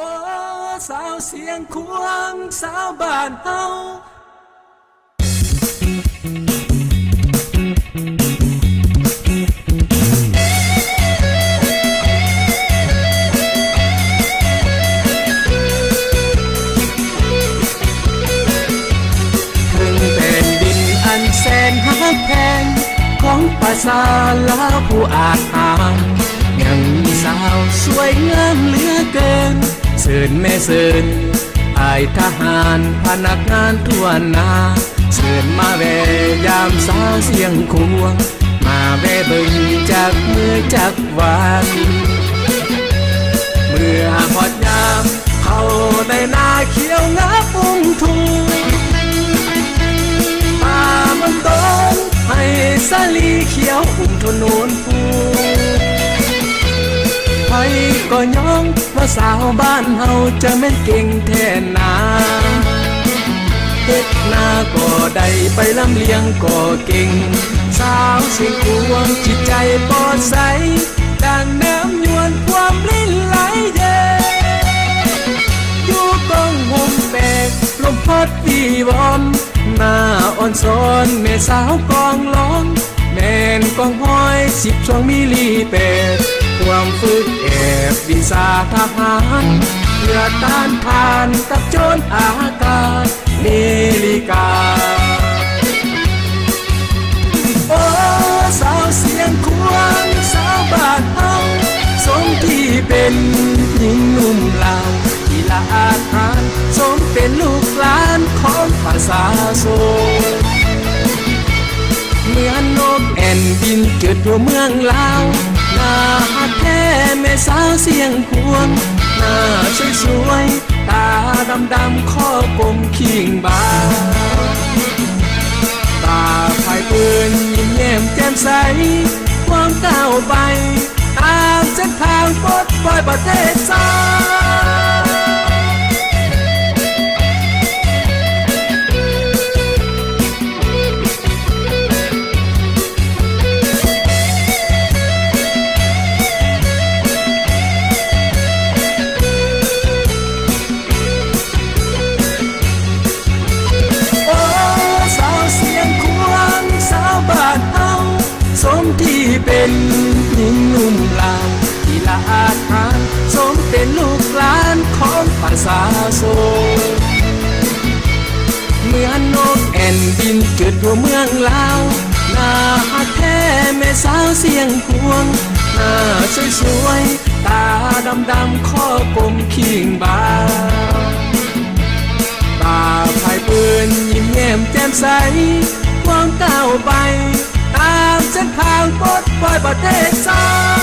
โอ้สาวเสียงควงสาวบ้านเฮาครึ่งแผ่นดินอันแสนหักแพง ของภาษาลาวผู้อาจอ่านยังมีสาวสวยงามเหลือเกิน เสินแม่เสินอายทหารพนักงานทั่วนาเสินมาแวยามสาวเสียงควง มาแวเบึงจากมือจากวานเมื่อหอดยามเขาในนาเขียวงาปุ้งทูป่ามันตงให้สาลีเขียวอุ้มทนนปูไก็ย้องว่าสาวบ้านเฮาจะแม่นเก่งแท่นาเฮ็ดนาก็ได้ไปลำเลียงก็เก่ง สาวสิงควงจิตใจปอดใสดังน้ำยวนความลิ้นไหลเย็อยู่กองห่มแปกลมพัดวีวอนหน้าอ่อนซ้อนแม่สาวกองร้อง แม่นกองห้อยสิบช่วงมิลลีเป็ด ความฝึกแอบวิสาทหารเพื่อต้านทานกับโจรอากาศเนลิกา โอ้สาวเสียงควงสาวบ้านเฮาสมที่เป็นหญิงหนุ่มลาวที่ละอาทานสมเป็นลูกหลานของภาษาโซเหมือนนกแอ่นบินเกิดทั่วเมืองลาว หน้าแท้แม่สาวเสียงควง หน้าสวยสวยตาดำดำข้อกลมขิงบาตาภายปืนยิ้มแย้มแจ่มใส ความก้าวไป ตามเส้นทางปดปล่อยประเทศ มที่เป็นหญิงหนุ่มลาวที่ละอาทานสมเป็นลูกหลานของภาษาโซเหมือนนกแอ่นบินเกิดทั่วเมืองลาวหน้าแท้แม่สาวเสียงควงหน้าสวยสวยตาดำดำข้อกลมขิงบาตาภายปืนยิ้มแย้มแจ่มใสความก้าวไปางปลดปล่อยประเทศไทย